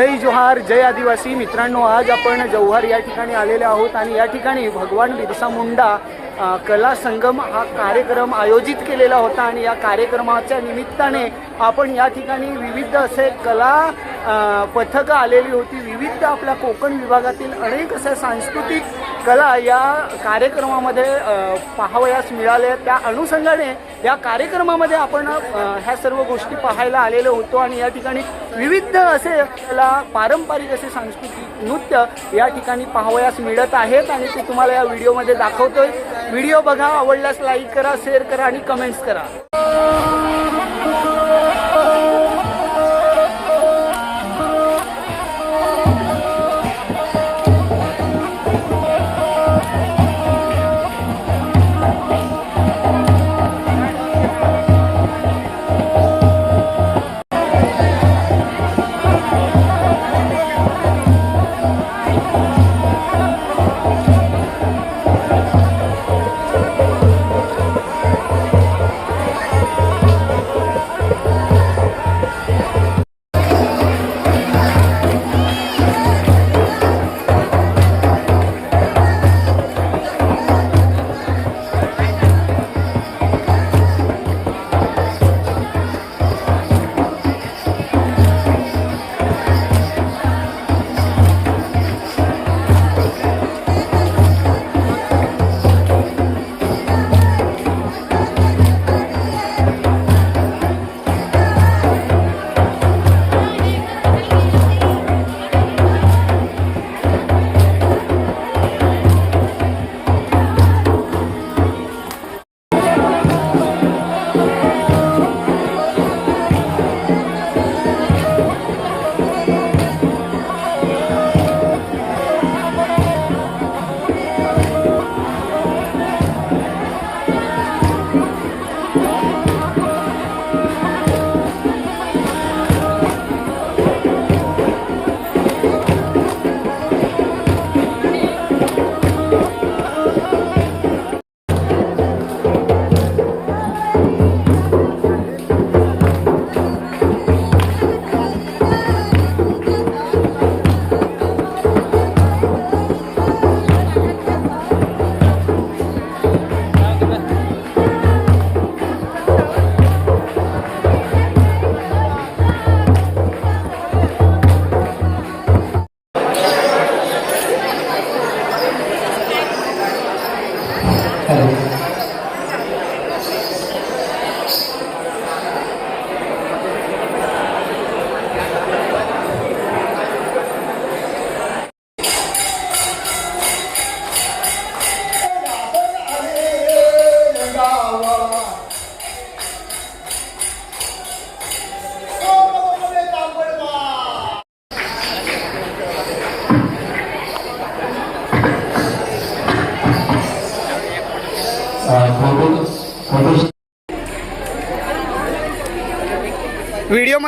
जय जोहार जय आदिवासी. मित्रांनो आज आपण जव्हार या ठिकाणी आलेले आहोत आणि या ठिकाणी भगवान बिरसा मुंडा कला संगम हा कार्यक्रम आयोजित केलेला होता आणि या कार्यक्रमाच्या निमित्ताने आपण या ठिकाणी विविध असे कला पथकं आलेली होती. विविध आपल्या कोकण विभागातील अनेक असे सांस्कृतिक कला या कार्यक्रमामध्ये पाहावयास मिळाल्या त्या अनुषंगाने या कार्यक्रमामध्ये आपण ह्या सर्व गोष्टी पाहायला आलेलो होतो आणि या ठिकाणी विविध असे कला पारंपरिक असे सांस्कृतिक नृत्य या ठिकाणी पाहावयास मिळत आहेत आणि ते तुम्हाला या व्हिडिओमध्ये दाखवतोय. व्हिडिओ बघा आवडल्यास लाईक करा शेअर करा आणि कमेंट्स करा.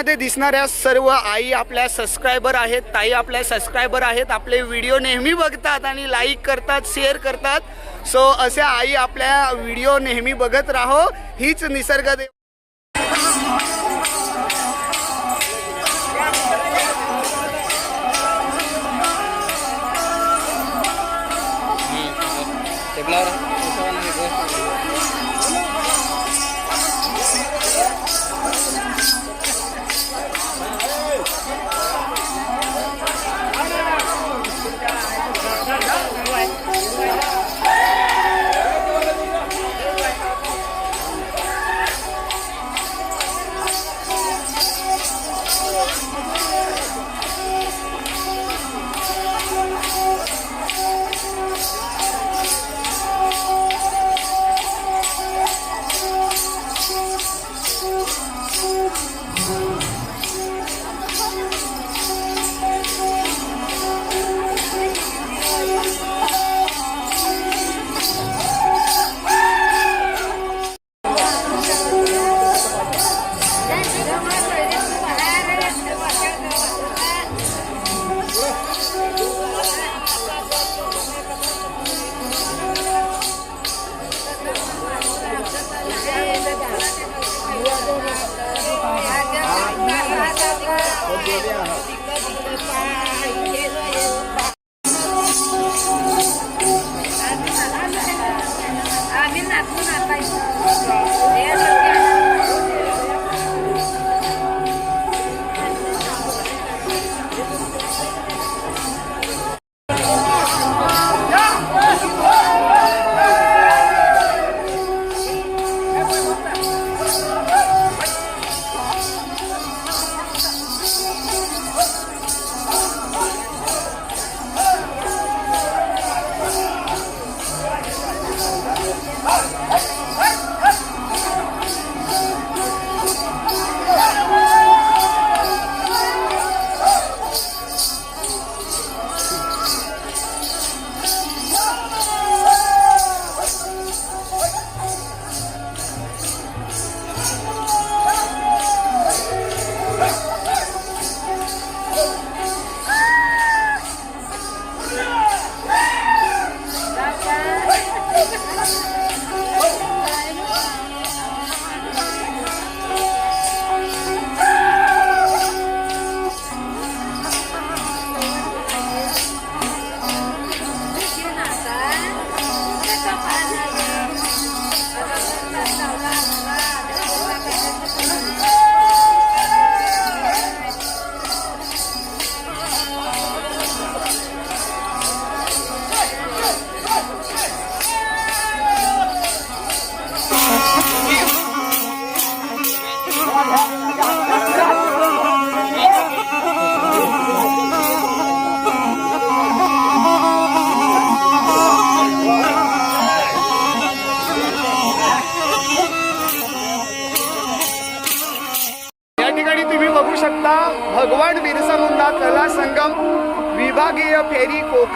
व्हिडिओमध्ये दिसणाऱ्या सर्व आई आपल्या सबस्क्रायबर आहेत ताई आपल्या सबस्क्रायबर आहेत आपले व्हिडिओ नेहमी बघतात आणि लाईक करतात शेअर करतात. सो अशा आई आपल्या व्हिडिओ नेहमी बघत राहो. हीच निसर्गदेव Claro,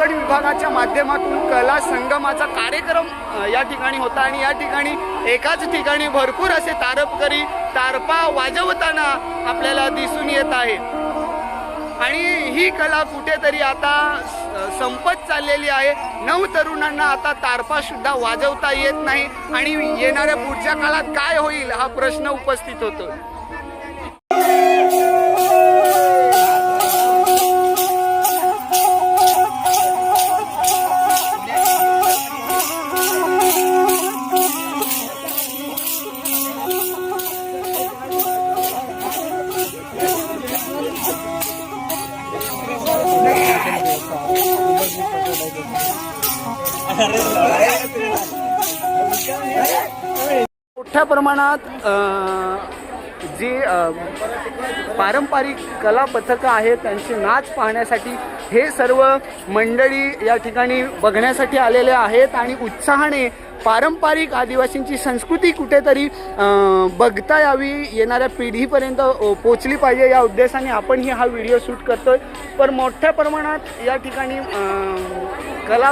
फेरी विभागाच्या माध्यमातून कला संगमाचा कार्यक्रम या ठिकाणी होता आणि या ठिकाणी एकाच ठिकाणी भरपूर असे तारपकरी तारपा वाजवताना आपल्याला दिसून येत आहे आणि ही कला कुठेतरी आता संपत चाललेली आहे. नऊ तरुणांना आता तारपा सुद्धा वाजवता येत नाही. आणि येणाऱ्या पुढच्या काळात काय होईल हा प्रश्न उपस्थित होतो मोठ्या प्रमाणात जे पारंपरिक कला पथकं आहेत त्यांचे नाच पाहण्यासाठी हे सर्व मंडळी या ठिकाणी बघण्यासाठी आलेले आहेत आणि उत्साहाने पारंपरिक आदिवासींची संस्कृती कुठेतरी बघता यावी येणाऱ्या पिढीपर्यंत पोचली पाहिजे या उद्देशाने आपणही हा व्हिडिओ शूट करतोय. पण मोठ्या प्रमाणात या ठिकाणी कला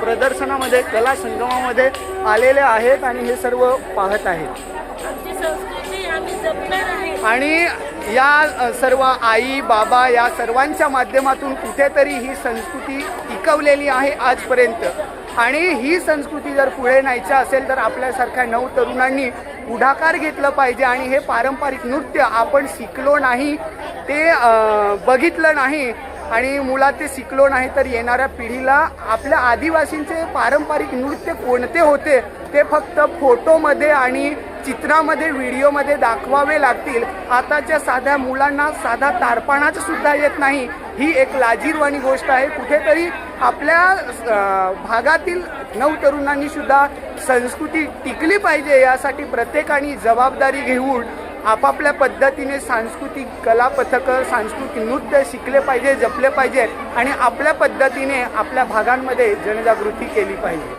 प्रदर्शनामध्ये कला संगमामध्ये आलेले आहेत आणि हे सर्व पाहत आहेत. आणि या सर्व आई बाबा या सर्वांच्या माध्यमातून कुठेतरी ही संस्कृती टिकवलेली आहे आजपर्यंत. आणि ही संस्कृती जर पुढे न्यायची असेल तर आपल्यासारख्या नऊ तरुणांनी पुढाकार घेतलं पाहिजे आणि हे पारंपरिक नृत्य आपण शिकलो नाही ते बघितलं नाही आणि मुळात ते शिकलो नाही तर येणाऱ्या पिढीला आपल्या आदिवासींचे पारंपरिक नृत्य कोणते होते ते फक्त फोटोमध्ये आणि चित्रामध्ये व्हिडिओमध्ये दाखवावे लागतील. आताच्या साध्या मुलांना साधा तारपणाच सुद्धा येत नाही. ही एक लाजीरवाणी गोष्ट आहे. कुठेतरी आपल्या भागातील नवतरुणांनी सुद्धा संस्कृती टिकली पाहिजे यासाठी प्रत्येकाने जबाबदारी घेऊन आपापल्या पद्धतीने सांस्कृतिक कला पथकं सांस्कृतिक नृत्य शिकले पाहिजे जपले पाहिजे आणि आपल्या पद्धतीने आपल्या भागांमध्ये जनजागृती केली पाहिजे.